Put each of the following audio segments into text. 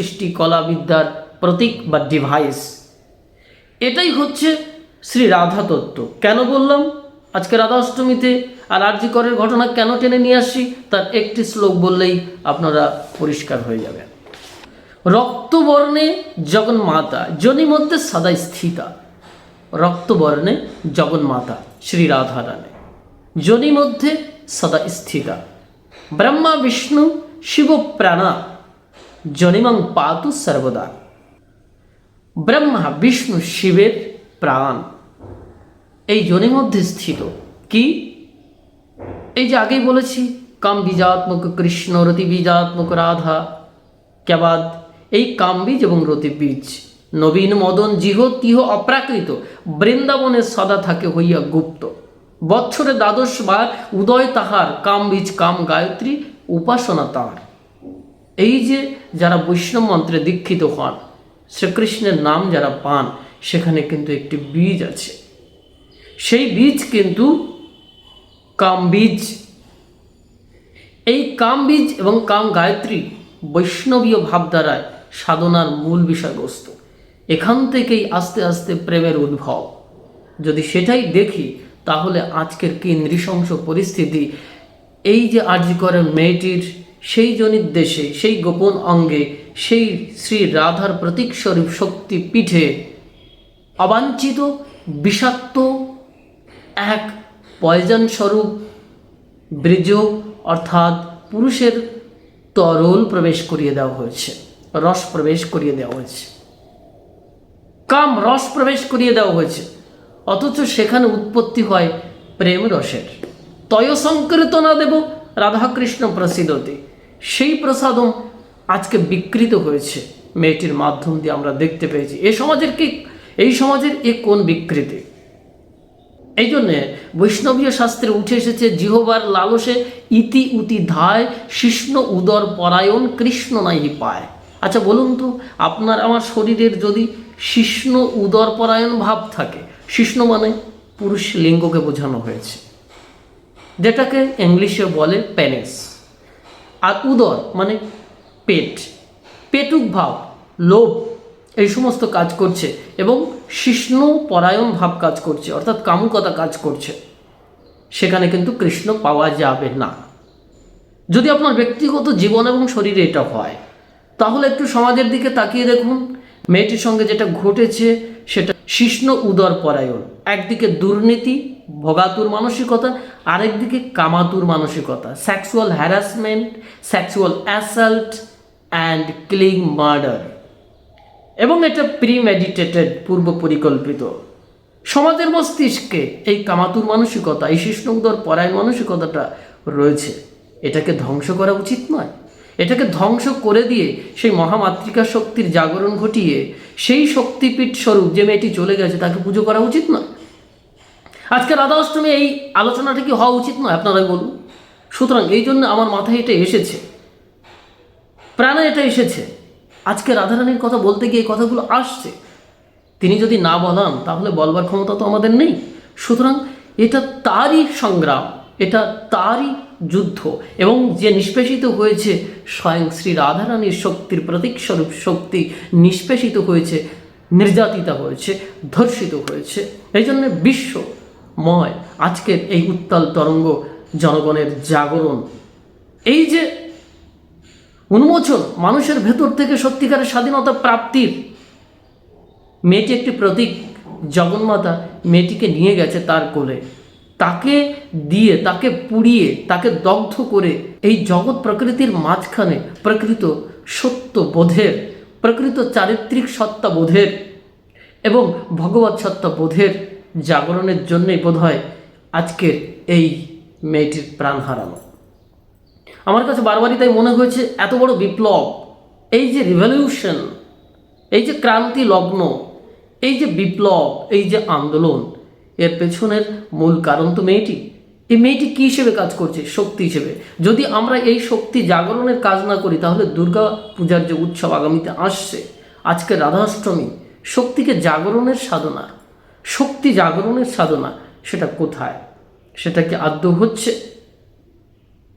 সৃষ্টি কলাবিদ্যার প্রতীক বা ডিভাইস এটাই হচ্ছে শ্রী রাধা তত্ত্ব। কেন বললাম? আজকে রাধা অষ্টমীতে আর আরজি করের ঘটনা কেন টেনে নিয়ে আসছি তার একটি শ্লোক বললেই আপনারা পরিষ্কার হয়ে যাবে রক্তবর্ণে জগন্মাতা, জনি মধ্যে সদা স্থিতা। রক্তবর্ণে জগন্মাতা, শ্রী রাধা রানী জনি মধ্যে সদা স্থিতা। ব্রহ্মা, বিষ্ণু, শিব, প্রাণা জনিমং পাতু সর্বদা। ব্রহ্মা, বিষ্ণু, শিবের প্রাণ। এই জনের মধ্যে স্থিত। কি? এই যে আগেই বলেছি কাম বীজাত্মক কৃষ্ণ রতি বীজাত্মক রাধা কেবাদ এই কামবীজ এবং রতিবীজ। নবীন, মদন, জিহ, তিহ অপ্রাকৃত। বৃন্দাবনে সদা থাকে হইয়া গুপ্ত। বৎসরে দ্বাদশ বার উদয় তাহার কামবীজ, কাম গায়ত্রী, উপাসনা তাহার এই যে যারা বৈষ্ণব মন্ত্রে দীক্ষিত হন, শ্রীকৃষ্ণের নাম যারা পান, সেখানে কিন্তু একটি বীজ আছে। সেই বীজ কিন্তু কামবীজ। এই কাম বীজ এবং কাম গায়ত্রী বৈষ্ণবীয় ভাবধারায় সাধনার মূল বিষয়বস্তু। এখান থেকেই আস্তে আস্তে প্রেমের উদ্ভব। যদি সেটাই দেখি, তাহলে আজকের কি নৃশংস পরিস্থিতি, এই যে আর্যিকরের মেয়েটির সেই জনিত দেশে সেই গোপন অঙ্গে, সেই শ্রী রাধার প্রতীক স্বরূপ শক্তি পিঠে অবাঞ্ছিত, বিষাক্ত, এক পয়জন স্বরূপ বীর্য অর্থাৎ পুরুষের তরল প্রবেশ করিয়ে দেওয়া হয়েছে, রস প্রবেশ করিয়ে দেওয়া হয়েছে। কাম রস প্রবেশ করিয়ে দেওয়া হয়েছে, অথচ সেখানে উৎপত্তি হয় প্রেম রসের। তয় সংকীর্তনা দেব রাধাকৃষ্ণ প্রসিদ্ধতে। সেই প্রসাদম আজকে বিকৃত হয়েছে। মেয়েটির মাধ্যম দিয়ে আমরা দেখতে পেয়েছি। এ সমাজের কি এই সমাজের এ কোন বিকৃতি? এই জন্যে বৈষ্ণবীয় শাস্ত্রে উঠে এসেছে, জিহবার লালসে ইতি উতি ধায়, শিষ্ণ উদর পরায়ণ কৃষ্ণ নাহি পায়। আচ্ছা বলুন তো, আপনার আমার শরীরের যদি শিষ্ণ উদর পরায়ণ ভাব থাকে, শিষ্ণ মানে পুরুষ লিঙ্গকে বোঝানো হয়েছে। যেটাকে ইংলিশে বলে প্যানেস আর উদর মানে পেট। পেটুক ভাব, লোভ, এই সমস্ত কাজ করছে এবং শিষ্ণু পরায়ণ ভাব কাজ করছে, অর্থাৎ কামুকতা কাজ করছে। সেখানে কিন্তু কৃষ্ণ পাওয়া যাবে না। যদি আপনার ব্যক্তিগত জীবন এবং শরীরে এটা হয়, তাহলে একটু সমাজের দিকে তাকিয়ে দেখুন। মেয়েটির সঙ্গে যেটা ঘটেছে, সেটা শিষ্ণ উদর পরায়ণ। একদিকে দুর্নীতি ভোগাতুর মানসিকতা, আরেকদিকে কামাতুর মানসিকতা sexual harassment sexual assault and killing murder এবং এটা প্রিমেডিটেটেড পূর্ব পরিকল্পিত সমাজের মস্তিষ্কে এই কামাতুর মানসিকতা, এই শিষ্ণুদর পরায় মানসিকতাটা রয়েছে। এটাকে ধ্বংস করা উচিত নয়। এটাকে ধ্বংস করে দিয়ে সেই মহামাতৃকা শক্তির জাগরণ ঘটিয়ে সেই শক্তিপীঠ স্বরূপ যে মেয়েটি চলে গেছে, তাকে পুজো করা উচিত নয়। আজকে রাধা অষ্টমী এই আলোচনাটা কি হওয়া উচিত নয়? আপনারাই বলুন। সুতরাং এই জন্য আমার মাথায় এটা এসেছে। প্রাণে এটা এসেছে। আজকে রাধারানীর কথা বলতে গিয়ে এই কথাগুলো আসছে। তিনি যদি না বলান, তাহলে বলবার ক্ষমতা তো আমাদের নেই। সুতরাং এটা তারই সংগ্রাম, এটা তারই যুদ্ধ। এবং যে নিষ্পেষিত হয়েছে, স্বয়ং শ্রী রাধারানীর শক্তির প্রতীক স্বরূপ শক্তি নিষ্পেষিত হয়েছে, নির্যাতিতা হয়েছে, ধর্ষিত হয়েছে। এই জন্য বিশ্বময় আজকের এই উত্তাল তরঙ্গ জনগণের জাগরণ। এই যে উন্মোচন মানুষের ভেতর থেকে সত্যিকারের স্বাধীনতা প্রাপ্তির, মেয়েটি একটি প্রতীক, জগন্মাতা মেয়েটিকে নিয়ে গেছে তার কোলে। তাকে দিয়ে, তাকে পুড়িয়ে, তাকে দগ্ধ করে এই জগৎ প্রকৃতির মাঝখানে প্রকৃত সত্য বোধের, প্রকৃত চারিত্রিক সত্তা বোধের এবং ভগবৎ সত্তা বোধের জাগরণের জন্যই বোধ হয় আজকের এই মেয়েটির প্রাণ হারানো আমার কাছে বারবারই তাই মনে হয়েছে, এত বড় বিপ্লব, এই যে রিভলিউশন এই যে ক্রান্তি লগ্ন, এই যে বিপ্লব, এই যে আন্দোলন, এর পেছনের মূল কারণ তো মেয়েটি। এই মেয়েটি কী হিসেবে কাজ করছে? শক্তি হিসেবে। যদি আমরা এই শক্তি জাগরণের কাজ না করি, তাহলে দুর্গা পূজার যে উৎসব আগামীতে আসছে, আজকে রাধাষ্টমী, শক্তিকে জাগরণের সাধনা। শক্তি জাগরণের সাধনা, সেটা কোথায়? সেটা কি আদৌ হচ্ছে?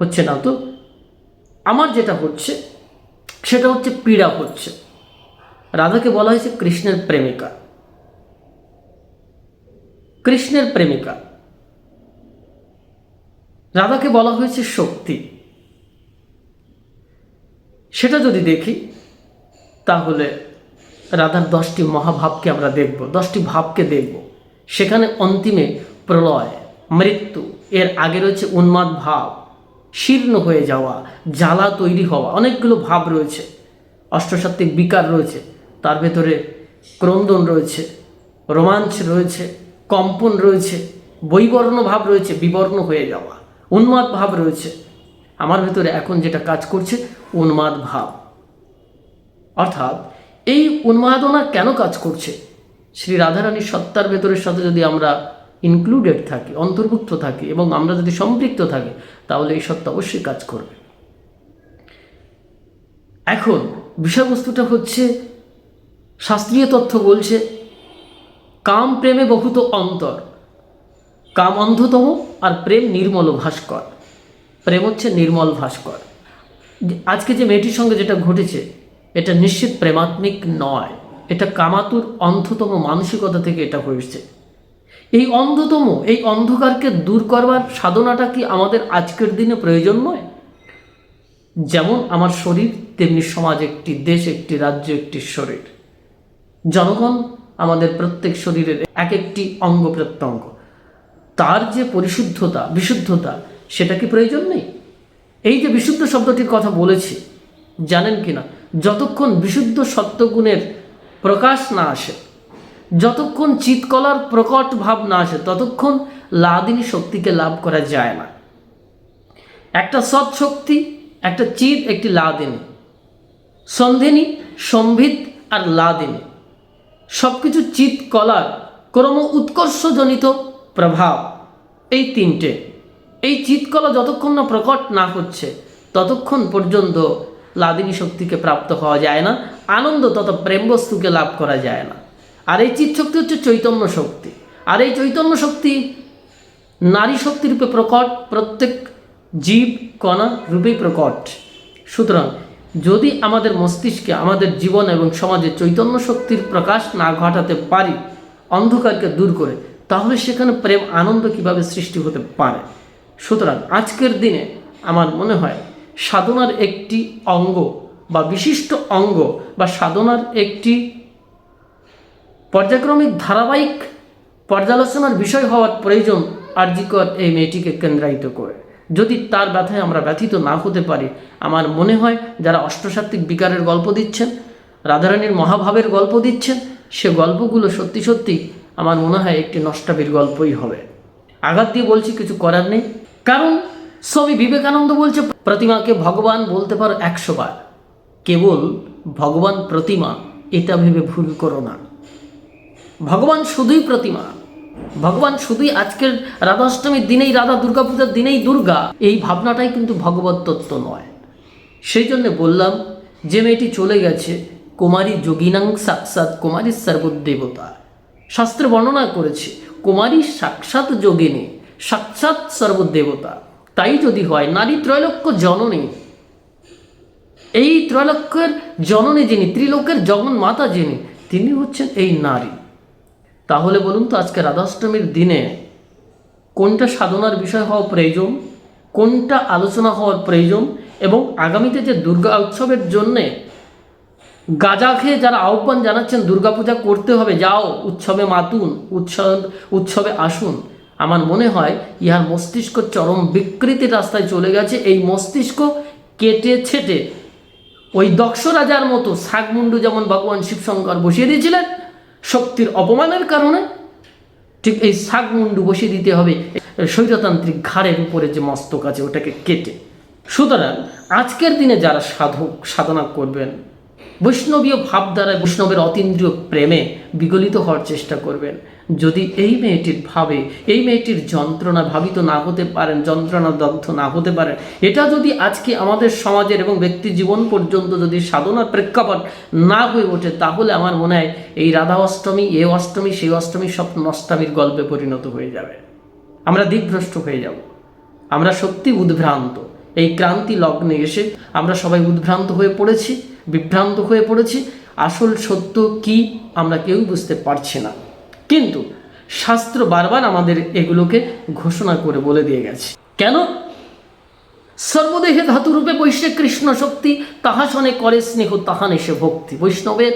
হচ্ছে না তো? আমার যেটা হচ্ছে, সেটা হচ্ছে পীড়া হচ্ছে। রাধাকে বলা হয়েছে কৃষ্ণের প্রেমিকা। কৃষ্ণের প্রেমিকা। রাধাকে বলা হয়েছে শক্তি। সেটা যদি দেখি, তাহলে রাধার দশটি মহাভাবকে আমরা দেখব, দশটি ভাবকে দেখব। সেখানে অন্তিমে প্রলয়, মৃত্যু, এর আগে রয়েছে উন্মাদ ভাব, শীর্ণ হয়ে যাওয়া, জ্বালা তৈরি হওয়া, অনেকগুলো ভাব রয়েছে। অষ্টসাত্ত্বিক বিকার রয়েছে, তার ভেতরে ক্রন্দন রয়েছে, রোমাঞ্চ রয়েছে, কম্পন রয়েছে, বৈবর্ণ ভাব রয়েছে, বিবর্ণ হয়ে যাওয়া, উন্মাদ ভাব রয়েছে। আমার ভেতরে এখন যেটা কাজ করছে, উন্মাদ ভাব। অর্থাৎ এই উন্মাদনা কেন কাজ করছে? শ্রী রাধারানীর সত্তার ভেতরের সাথে যদি আমরা ইনক্লুডেড থাকি, অন্তর্ভুক্ত থাকি এবং আমরা যদি সম্পৃক্ত থাকি, তাহলে এই সত্তা অবশ্যই কাজ করবে। এখন বিষয়বস্তুটা হচ্ছে, শাস্ত্রীয় তথ্য বলছে, কাম প্রেমে বহুত অন্তর। কাম অন্ধতম আর প্রেম নির্মল ভাস্কর। প্রেম হচ্ছে নির্মল ভাস্কর। আজকে যে মেয়েটির সঙ্গে যেটা ঘটেছে এটা নিশ্চিত প্রেমাত্মিক নয়। এটা কামাতুর অন্ধতম মানসিকতা থেকে এটা হয়েছে। এই অন্ধতম, এই অন্ধকারকে দূর করবার সাধনাটা কি আমাদের আজকের দিনে প্রয়োজন নয়? যেমন আমার শরীর, তেমনি সমাজ একটি দেশ, একটি রাজ্য, একটি শরীর। জনগণ আমাদের প্রত্যেক শরীরের এক একটি অঙ্গ প্রত্যঙ্গ। তার যে পরিশুদ্ধতা, বিশুদ্ধতা, সেটা কি প্রয়োজন নেই? এই যে বিশুদ্ধ শব্দটির কথা বলেছি, জানেন কি না যতক্ষণ বিশুদ্ধ সত্যগুণের প্রকাশ না আসে, যতক্ষণ চিৎকলার প্রকট ভাব না আসে, ততক্ষণ লাদিনী শক্তিকে লাভ করা যায় না। একটা সৎ শক্তি, একটা চিত একটি লাদিনী। সন্ধিনী সম্ভিত আর লাদিনী। সব কিছু চিত কলার ক্রম উৎকর্ষজনিত প্রভাব। এই তিনটে। এই চিৎকলা যতক্ষণ না প্রকট না হচ্ছে, ততক্ষণ পর্যন্ত লাদিনী শক্তিকে প্রাপ্ত হওয়া যায় না, আনন্দ তথা প্রেম বস্তুকে লাভ করা যায় না। আর এই চিৎ শক্তি হচ্ছে চৈতন্য শক্তি। আর এই চৈতন্য শক্তি নারী শক্তি রূপে প্রকট, প্রত্যেক জীব, কণা রূপেই প্রকট। সুতরাং যদি আমাদের মস্তিষ্কে, আমাদের জীবন এবং সমাজে চৈতন্য শক্তির প্রকাশ না ঘটাতে পারি, অন্ধকারকে দূর করে, তাহলে সেখানে প্রেম, আনন্দ কীভাবে সৃষ্টি হতে পারে? সুতরাং আজকের দিনে আমার মনে হয় সাধনার একটি অঙ্গ বা বিশিষ্ট অঙ্গ বা সাধনার একটি পর্যায়ক্রমিক ধারাবাহিক পর্যালোচনার বিষয় হওয়ার প্রয়োজন আর্যিকর এই মেয়েটিকে কেন্দ্রায়িত করে। যদি তার ব্যথায় আমরা ব্যথিত না হতে পারি, আমার মনে হয় যারা অষ্টসাত্ত্বিক বিকারের গল্প দিচ্ছেন, রাধারানীর মহাভাবের গল্প দিচ্ছেন, সে গল্পগুলো সত্যি সত্যি আমার মনে হয় একটি নষ্টাবির গল্পই হবে। আঘাত দিয়ে বলছি কিছু করার নেই। কারণ স্বামী বিবেকানন্দ বলছে, প্রতিমাকে ভগবান বলতে পারো একশো বার। কেবল ভগবান প্রতিমা, এটা ভেবে ভুল করো না। ভগবান শুধুই প্রতিমা। ভগবান শুধুই আজকের রাধাষ্টমীর দিনেই, রাধা দুর্গাপূজার দিনেই দুর্গা। এই ভাবনাটাই কিন্তু ভগবত তত্ত্ব নয়। সেই জন্য বললাম, যে মেয়েটি চলে গেছে, কুমারী যোগিনাং সাক্ষাৎ, কুমারী সর্বদেবতা। শাস্ত্রে বর্ণনা করেছে, কুমারী সাক্ষাৎ যোগিনী, সাক্ষাৎ সর্বদেবতা। তাই যদি হয়, নারী ত্রৈলক্য জননী। এই ত্রৈলক্যের জননী যিনি, ত্রিলোকের জগন মাতা যিনি, তিনি হচ্ছেন এই নারী। তাহলে বলুন তো আজকে রাধাষ্টমীর দিনে কোনটা সাধনার বিষয় হওয়া প্রয়োজন, কোনটা আলোচনা হওয়ার প্রয়োজন, এবং আগামীতে যে দুর্গা উৎসবের জন্যে গাঁজা খেয়ে যারা আহ্বান জানাচ্ছেন, দুর্গাপূজা করতে হবে, যাও উৎসবে মাতুন, উৎসব, উৎসবে আসুন। আমার মনে হয় ইহার মস্তিষ্ক চরম বিকৃতির রাস্তায় চলে গেছে। এই মস্তিষ্ক কেটে ছেটে ওই দক্ষ রাজার মতো শাকমুন্ডু যেমন ভগবান শিবশঙ্কর বসিয়ে দিয়েছিলেন, শক্তির অপমানের কারণে ঠিক এই শাকমুন্ডু বসিয়ে দিতে হবে। স্বৈরতান্ত্রিক ঘাড়ের উপরে যে মস্তক আছে, ওটাকে কেটে। সুতরাং আজকের দিনে যারা সাধক, সাধনা করবেন, বৈষ্ণবীয় ভাব দ্বারা বৈষ্ণবের অতীন্দ্রিয় প্রেমে বিগলিত হওয়ার চেষ্টা করবেন। যদি এই মেয়েটির ভাবে, এই মেয়েটির যন্ত্রণা ভাবিত না হতে পারেন, যন্ত্রণা দগ্ধ না হতে পারেন, এটা যদি আজকে আমাদের সমাজের এবং ব্যক্তি জীবন পর্যন্ত যদি সাধনার প্রেক্ষাপট না হয়ে ওঠে, তাহলে আমার মনে হয় এই রাধা অষ্টমী, এ অষ্টমী সেই অষ্টমী সব নষ্টামীর গল্পে পরিণত হয়ে যাবে। আমরা দিকভ্রষ্ট হয়ে যাব। আমরা সত্যি উদ্ভ্রান্ত। এই ক্রান্তি লগ্নে এসে আমরা সবাই উদ্ভ্রান্ত হয়ে পড়েছি, বিভ্রান্ত হয়ে পড়েছি। আসল সত্য কি আমরা কেউ বুঝতে পারছি না। কিন্তু শাস্ত্র বারবার আমাদের এগুলোকে ঘোষণা করে বলে দিয়ে গেছে। কেন? সর্বদেহে ধাতুরূপে বৈশ্যে কৃষ্ণ শক্তি, তাহা শনে করে স্নেহ, তাহা নেশে ভক্তি। বৈষ্ণবের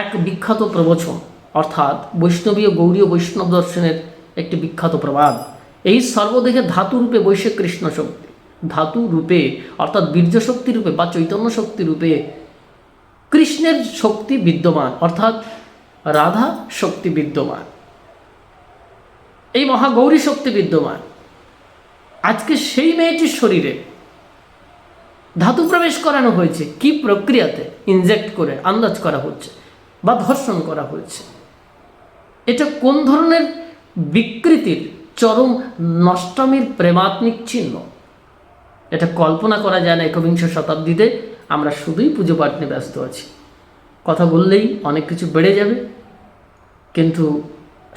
এক বিখ্যাত প্রবচন, অর্থাৎ বৈষ্ণবীয় গৌরীয় বৈষ্ণব দর্শনের একটি বিখ্যাত প্রবাদ, এই সর্বদেহে ধাতু রূপে বৈশ্বিক কৃষ্ণ শক্তি ধাতু রূপে অর্থাৎ বীর্য শক্তি রূপে বা চৈতন্য শক্তি রূপে কৃষ্ণের শক্তি বিদ্যমান, অর্থাৎ রাধা শক্তি বিদ্যমান। এই মহাগৌরী শক্তি বিদ্যমান। আজকে সেই মেয়েটির শরীরে ধাতু প্রবেশ করানো হয়েছে। কি প্রক্রিয়াতে ইনজেক্ট করে, আন্দাজ করা হচ্ছে বা ধর্ষণ করা হয়েছে? এটা কোন ধরনের বিকৃতির, চরম নষ্টমীর প্রেমাত্মিক চিহ্ন? এটা কল্পনা করা যায় না একবিংশ শতাব্দীতে। আমরা শুধুই পুজো পাঠ ব্যস্ত আছি। কথা বললেই অনেক কিছু বেড়ে যাবে। কিন্তু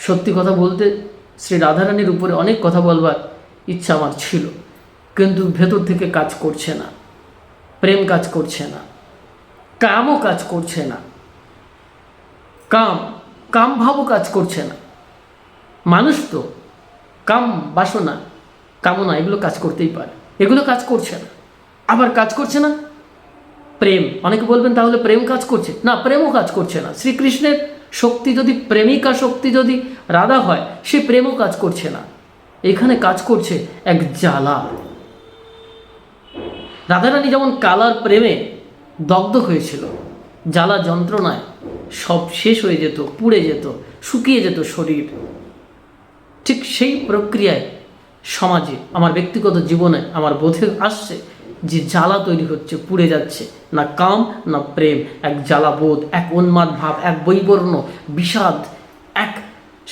সত্যি কথা বলতে শ্রী রাধারানীর উপরে অনেক কথা বলবার ইচ্ছা আমার ছিল। কিন্তু ভেতর থেকে কাজ করছে না, প্রেম কাজ করছে না, কামও কাজ করছে না, কাম কাম ভাবও কাজ করছে না। মানুষ তো, কাম, বাসনা, কামনা এগুলো কাজ করতেই পারে। এগুলো কাজ করছে না, আবার কাজ করছে না প্রেম। অনেকে বলবেন, তাহলে প্রেম কাজ করছে? না, প্রেমও কাজ করছে না। শ্রীকৃষ্ণের শক্তি যদি প্রেমিকা শক্তি যদি রাধা হয়, সে প্রেমও কাজ করছে না। এখানে কাজ করছে এক জ্বালা। রাধারানী যেমন কালার প্রেমে দগ্ধ হয়েছিল, জ্বালা যন্ত্রণায় সব শেষ হয়ে যেত, পুড়ে যেত, শুকিয়ে যেত শরীর। ঠিক সেই প্রক্রিয়ায় সমাজে, আমার ব্যক্তিগত জীবনে আমার বোধে আসছে যে জ্বালা তৈরি হচ্ছে, পুড়ে যাচ্ছে। না কাম, না প্রেম। এক জ্বালা বোধ, এক উন্মাদ ভাব, এক বৈবর্ণ, বিষাদ, এক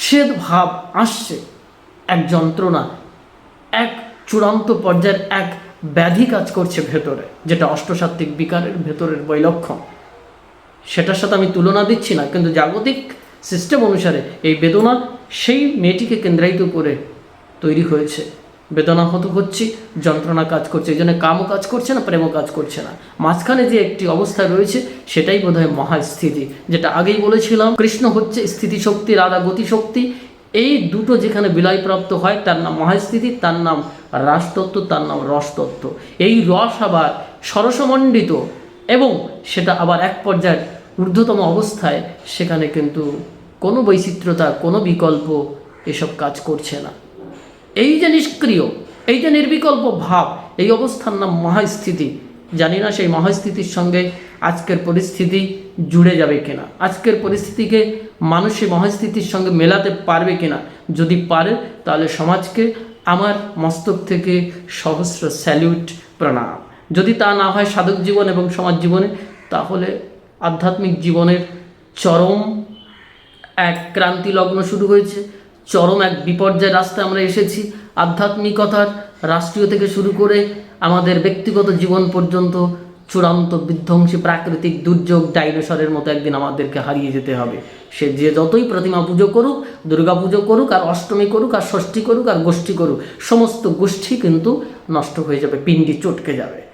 শ্বেদ ভাব আসছে। এক যন্ত্রণা, এক চূড়ান্ত পর্যায়ের এক ব্যাধি কাজ করছে ভেতরে, যেটা অষ্টসাত্ত্বিক বিকারের ভেতরের বৈলক্ষণ। সেটার সাথে আমি তুলনা দিচ্ছি না, কিন্তু জাগতিক সিস্টেম অনুসারে এই বেদনা সেই মেয়েটিকে কেন্দ্রায়িত করে তৈরি হয়েছে। বেদনা হতো হচ্ছে, যন্ত্রণা কাজ করছে, এই জন্য কামও কাজ করছে না, প্রেমও কাজ করছে না। মাঝখানে যে একটি অবস্থা রয়েছে, সেটাই বোধ হয় মহাস্থিতি যেটা আগেই বলেছিলাম, কৃষ্ণ হচ্ছে স্থিতিশক্তি, রাধা গতিশক্তি। এই দুটো যেখানে বিলয়প্রাপ্ত হয়, তার নাম মহাস্থিতি তার নাম রাসতত্ত্ব তার নাম রসতত্ত্ব এই রস আবার সরসমণ্ডিত এবং সেটা আবার এক পর্যায়ের ঊর্ধ্বতম অবস্থায়, সেখানে কিন্তু কোনো বৈচিত্র্যতা কোনো বিকল্প এসব কাজ করছে না। এই যে নিষ্ক্রিয়, এই যে নির্বিকল্প ভাব, এই অবস্থার নাম মহাস্থিতি, জানি না সেই মহাস্থিতির সঙ্গে আজকের পরিস্থিতি জুড়ে যাবে কিনা, আজকের পরিস্থিতিকে মানুষ সেই মহাস্থিতির সঙ্গে মেলাতে পারবে কিনা, যদি পারে তাহলে সমাজকে আমার মস্তক থেকে সহস্র স্যালিউট প্রণাম। যদি তা না হয় সাধক জীবন এবং সমাজ জীবনে, তাহলে আধ্যাত্মিক জীবনের চরম এক ক্রান্তি লগ্ন শুরু হয়েছে। চরম এক বিপর্যয় রাস্তায় আমরা এসেছি। আধ্যাত্মিকতার রাষ্ট্রীয় থেকে শুরু করে আমাদের ব্যক্তিগত জীবন পর্যন্ত চূড়ান্ত বিধ্বংসী প্রাকৃতিক দুর্যোগ ডাইনোসরের মতো একদিন আমাদেরকে হারিয়ে যেতে হবে। সে যে যতই প্রতিমা পুজো করুক, দুর্গা পুজো করুক, আর অষ্টমী করুক, আর ষষ্ঠী করুক, আর গোষ্ঠী করুক, সমস্ত গোষ্ঠী কিন্তু নষ্ট হয়ে যাবে, পিণ্ডি চটকে যাবে।